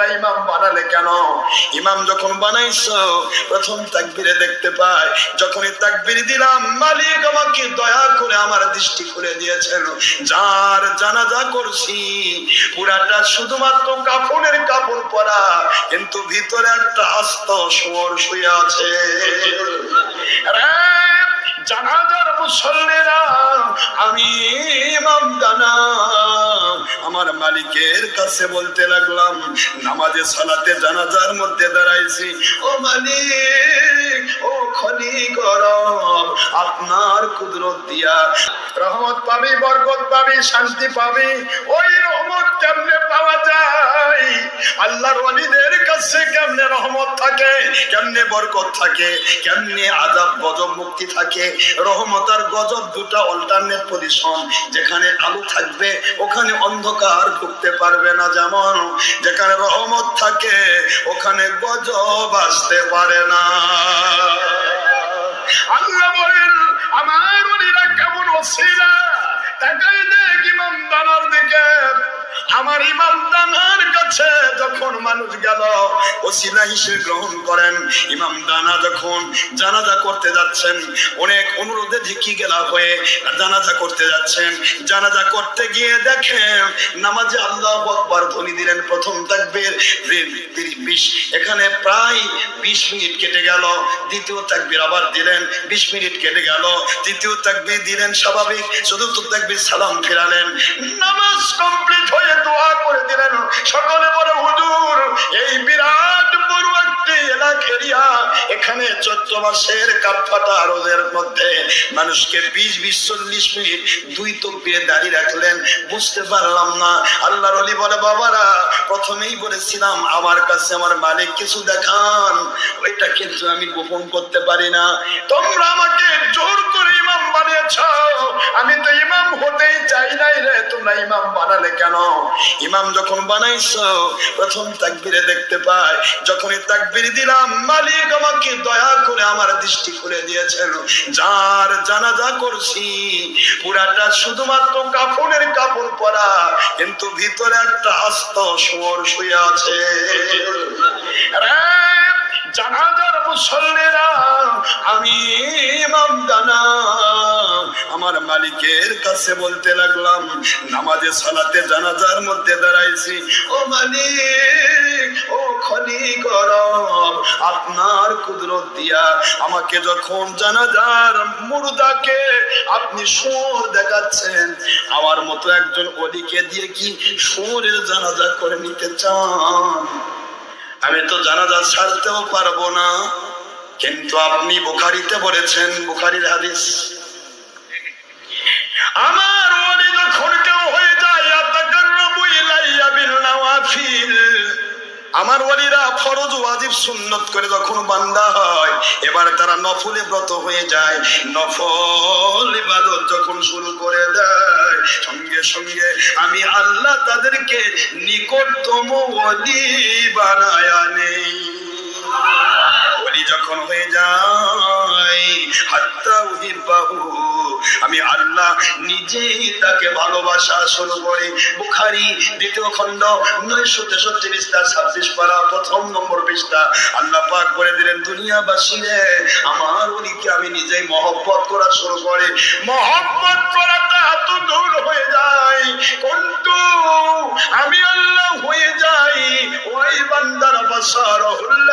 তোমরা ইমাম বানালে কেন? ইমাম যখন বানাইছো প্রথম তাকবিরে দেখতে পাই যখনই তাকবির দিলাম মালিক আমাকে দয়া করে আমার দৃষ্টি খুলে দিয়েছেন। যার জানাজা করছি পুরাটা শুধুমাত্র কাপড়ের কাপড় পরা কিন্তু ভিতরে একটা আস্ত শুয়োর শুয়ে আছে। রে, জানাজার আমি ইমাম দানা আমার মালিকের কাছে বলতে লাগলাম, নামাজে সালাতে জানাজার মধ্যে দাঁড়াইছি। ও মালিক, ও খনি আপনার কুদরত দিয়া। রহমত পাবি, বরকত পাবি, শান্তি পাবি, ওই কেমনে পাওয়া যায়? আল্লাহর ওয়ালিদের কাছে কেমনে রহমত থাকে? কেমনে বরকত থাকে? কেমনে আজাব, গজব, মুক্তি থাকে? রহমত আর গজব দুটা অল্টারনেট পজিশন যেখানে আলো থাকবে, ওখানে অন্ধকার ঢুকতে পারবে না যেমন। যেখানে রহমত থাকে, ওখানে গজব আসতে পারে না। আল্লাহ বলেন, আমার ওলিরা কেমন ওসিলা তাকাই দেখ ইমাম দানার দিকে। দানার কাছে যখন মানুষ গেল ওসিলা হিসেবে গ্রহণ করেন। ইমাম দানা যখন জানাজা করতে যাচ্ছেন, অনেক অনুরোধে ঝিকি গেলা হয়ে জানাজা করতে যাচ্ছেন। জানাজা করতে গিয়ে দেখেন, নামাজে আল্লাহ আকবার ধ্বনি দিলেন প্রথম তাকবীর বিশ। এখানে প্রায় বিশ মিনিট কেটে গেল। দ্বিতীয় তাকবীর আবার দিলেন, বিশ মিনিট কেটে গেল। তৃতীয় তাকবীর দিলেন, স্বাভাবিক। চতুর্থ তাকবীর সালাম ফেরালেন। নামাজ কমপ্লিট হয়ে দোয়া করে দিলেন। সকলে বলে, হুজুর এই বিরাট বড় একটি এখানে চৈত্র মাসের রোদের মধ্যে মানুষকে বিশ বিশ, চল্লিশ মিনিট দুই দাঁড়িয়ে রাখলেন। বুঝতে পারলাম না। আল্লাহর অলি বলে, বাবারা, প্রথমেই বলেছিলাম আমার কাছে আমার মালিক কিছু দেখান। ওইটা কিন্তু আমি গোপন করতে পারি না। তোমরা আমাকে জোর করে ইমাম বানিয়েছ। আমি তো ইমাম হতেই চাই নাই রে তোমরা ইমাম বানালে কেন? ইমাম যখন বানাইছো প্রথম তাকবিরে দেখতে পাই যখনই তাকবির দিলাম মালিক আমাকে দয়া করে আমার দৃষ্টি খুলে দিয়েছেন। যার জানাজা করছি পুরাটা শুধুমাত্র কাপড়ের কাপড় পরা কিন্তু ভিতরে একটা আস্ত শুয়োর শুয়ে আছে। রে, জানাজার মুসল্লিরা, আমি ইমাম দানা আমার মালিকের কাছে বলতে লাগলাম, নামাজে, সালাতে, জানাজার মধ্যে দাঁড়াইছি। ও মালিক, ও খনি গরম আপনার কুদরত দিয়া আমাকে যখন জানাজার মুর্দাকে আপনি সুর দেখাচ্ছেন, আমার মতো একজন অলিকে দিয়ে কি সুরের জানাজা করে নিতে চান? আমি তো জানাজা ছাড়তেও পারব না। কিন্তু আপনি বুখারিতে বলেছেন, বুখারির হাদিস। আমার ওলি যখন কেউ হয়ে যায় আমার ওলিরা ফরজ ওয়াজিব সুন্নত করে যখন বান্দা হয়, এবার তারা নফলে ব্রত হয়ে যায়। নফল ইবাদত যখন শুরু সঙ্গে সঙ্গে আমি আল্লাহ তাদেরকে নিকটতম অলি বানায়া নেই। ওলি যখন হয়ে যায়, হাত্তা উহিব্বাহু, আমি আল্লাহ নিজেই তাকে ভালোবাসা শুরু করি বুখারি দ্বিতীয় খণ্ড, নয়শো তেষট্টি পৃষ্ঠা, ছাব্বিশ পারা, প্রথম নম্বর পৃষ্ঠা। আল্লাহ পাক করে দিলেন, দুনিয়াবাসী রে, আমার ওলিকে আমি নিজেই মহব্বত করা শুরু করে। মহব্বত করাটা এত দূর হয়ে যায়। কিন্তু আমি আল্লাহ হয়ে যাই। ওই বান্দার বাসার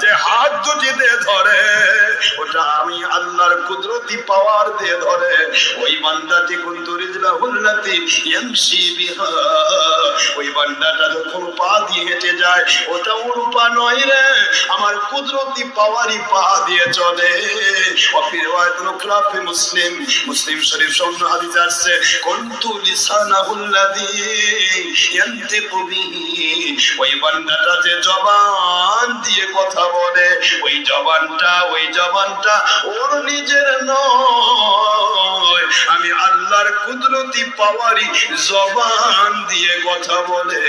যে হাত দুটি দিয়ে ধরে, ওটা আমি আল্লাহর কুদরতি পাওয়ার দিয়ে ধরে। ওই বান্দাটি কুন্তু রিজলাহুল্লাতি বিহা। ওই বান্দাটা যখন পা দিয়ে হেঁটে যায়, ওটা ওর পা নয় রে, আমার কুদরতি পাওয়ারই পা দিয়ে চলে। অফি রিওয়ায়াত মুসলিম। মুসলিম শরীফ সন্ন হাদিস আসছে, কুনতু লিসানাহুল্লাযী ইয়ান্তিকু বিহি। ওই বান্দাটা যে জবান দিয়ে কথা বলে, ওই জবানটা ওই জবানটা ওর নিজের নয়। আমি আল্লাহর কুদরতি পাওয়ারই জবান দিয়ে কথা বলে।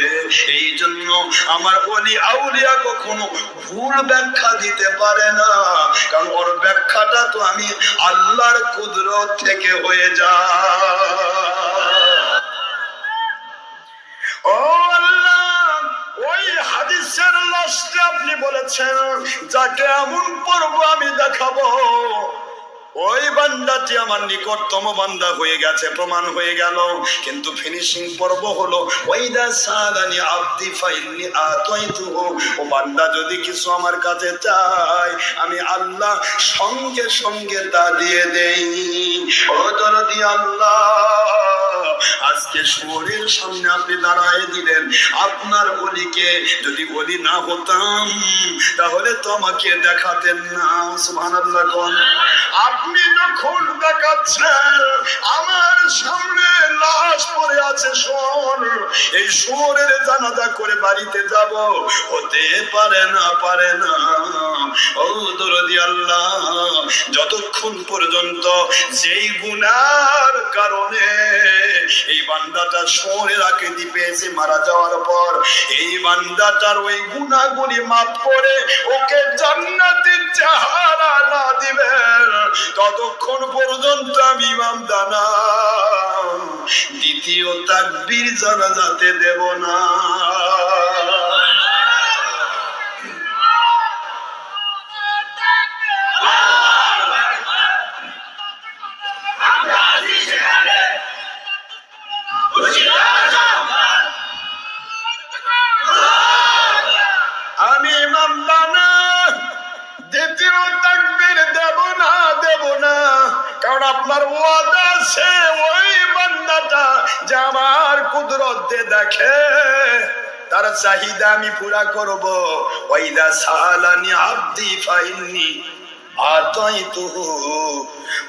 এই জন্য আমার অলি আউলিয়া কখনো ভুল ব্যাখ্যা দিতে পারে না। কারণ ওর ব্যাখ্যাটা তো আমি আল্লাহর কুদরত থেকে হয়ে যায়। ও হাদিসের লাস্টে আপনি বলেছেন, যাকে এমন পর্ব আমি দেখাবো, ওই বান্দাটি আমার নিকটতম বান্দা হয়ে গেছে, প্রমাণ হয়ে গেল। কিন্তু ফিনিশিং পর্ব হলো ওইদা সালানি আব্দি ফাইন্নি আতাইতুহু ও বান্দা যদি কিছু আমার কাছে চায়, আমি আল্লাহ সঙ্গে সঙ্গে তা দিয়ে দেই। ও দরদি আল্লাহ আজকে শহরের সামনে আপনি দাঁড়ায় দিলেন। আপনার অলিকে যদি বলি না হতাম, তাহলে তো আমাকে দেখাতেন না। কোন। আপনি যখন দেখাচ্ছেন, আমার সামনে লাশ পড়ে আছে সোর এই সোরের জানাজা করে বাড়িতে যাব। হতে পারে না পারে না। ও দরদি আল্লাহ, যতক্ষণ পর্যন্ত যেই গুনার কারণে এই বান্দাটা শহরের আকৃতি পেয়েছে মারা যাওয়ার পর, এই বান্দাটার ওই গুণাগুলি মাফ করে ওকে জান্নাতের চেহারা না দিবেন। ততক্ষণ পর্যন্ত আমি ইমাম দানা। দ্বিতীয় তাকবীর জানাজাতে দেব না। যে আমার কুদরত দেখে, তার চাহিদা আমি পুরা করব। ওইদা সালানি আব্দি ফাইন্নি আতাইতুহু।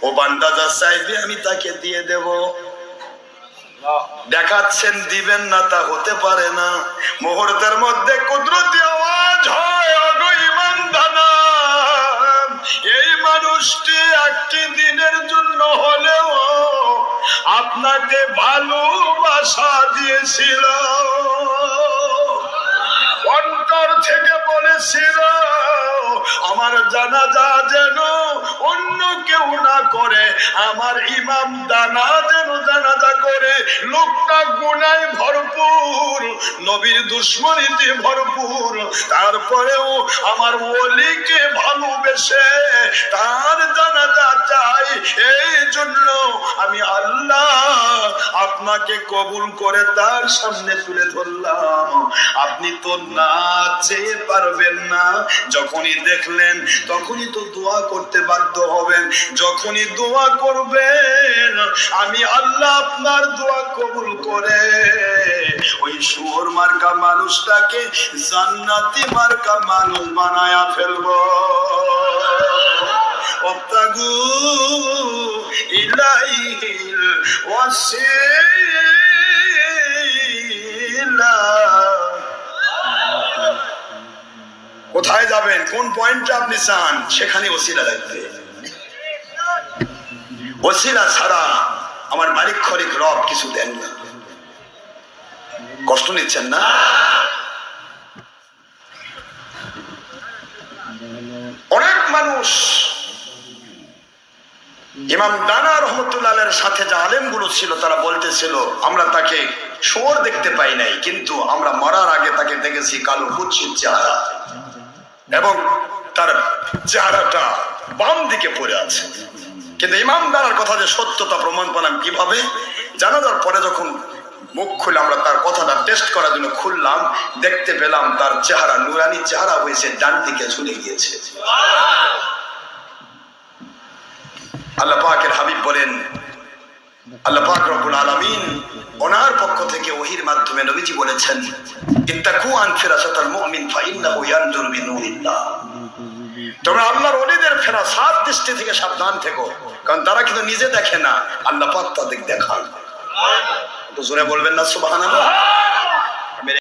ও বান্দা যা চাইবে আমি তাকে দিয়ে দেব। দেখাচ্ছেন, দিবেন না তা হতে পারে না। মুহূর্তের মধ্যে কুদরতি আওয়াজ হয়, অগো ইমান দানা এই মানুষটি একটি দিনের জন্য হলেও আপনাকে ভালোবাসা দিয়েছিল অন্তর থেকে বলেছিল আমার জানাজা যেন অন্য কেউ না করে, আমার ইমাম দানা যেন জানাজা করে। লোকটা গুনায় ভরপুর, নবীর দুশ্মনীতে ভরপুর। তারপরেও আমার ওলিকে ভালোবেসে তার জানাজা চাই এই জন্য আমি আল্লাহ আমাকে কবুল করে তার সামনে তুলে ধরলাম। আপনি তো না চেয়ে পারবেন না। যখনই দেখলেন, তখনই তো দোয়া করতে বাধ্য হবেন। যখনই দোয়া করবেন, আমি আল্লাহ আপনার দোয়া কবুল করে। ওই সুর মার্কা মানুষটাকে জান্নাতি মার্কা মানুষ বানায়া ফেলব। অপ্তাগু কোথায় যাবেন? কোন পয়েন্টটা আপনি চান? সেখানে ওসিলা লাগবে। ওসিলা ছাড়া আমার মালিক খরিক রব কিছু দেন না। কষ্ট নিচ্ছেন না? অনেক মানুষ ইমাম দানা রহমতুল্লাহের সাথে যে আলেমগুলো ছিল, তারা বলতেছিল, আমরা তাকে শোর দেখতে পাই নাই, কিন্তু আমরা মরার আগে তাকে দেখেছি কালো কুচ্ছির চেহারা এবং তার চেহারাটা বাম দিকে পড়ে আছে। কিন্তু ইমাম দানার কথা যে সত্যতা প্রমাণ পেলাম কীভাবে? জানাজার পরে যখন মুখ খুলে আমরা তার কথাটা টেস্ট করার জন্য খুললাম, দেখতে পেলাম তার চেহারা নুরানি চেহারা হয়েছে ডান দিকে ঝুলে গিয়েছে। আল্লাহ পাকের হাবিব বলেন, আল্লাহ পাক রব্বুল আলামিন ওনার পক্ষ থেকে ওহির মাধ্যমে নবীজি বলেছেন, ইত্তাকু আন ফিরাসাতাল মুমিন ফাইন্নাহু ইয়ানজুর বিনুরিল্লাহ। তোমরা আল্লাহর ওলিদের ফেরা সাত দৃষ্টি থেকে সাবধান থেকো, কারণ তারা কিন্তু নিজে দেখে না, আল্লাহ পাক তাদের দেখান। জোরে বলবেন না, সুবহানাল্লাহ?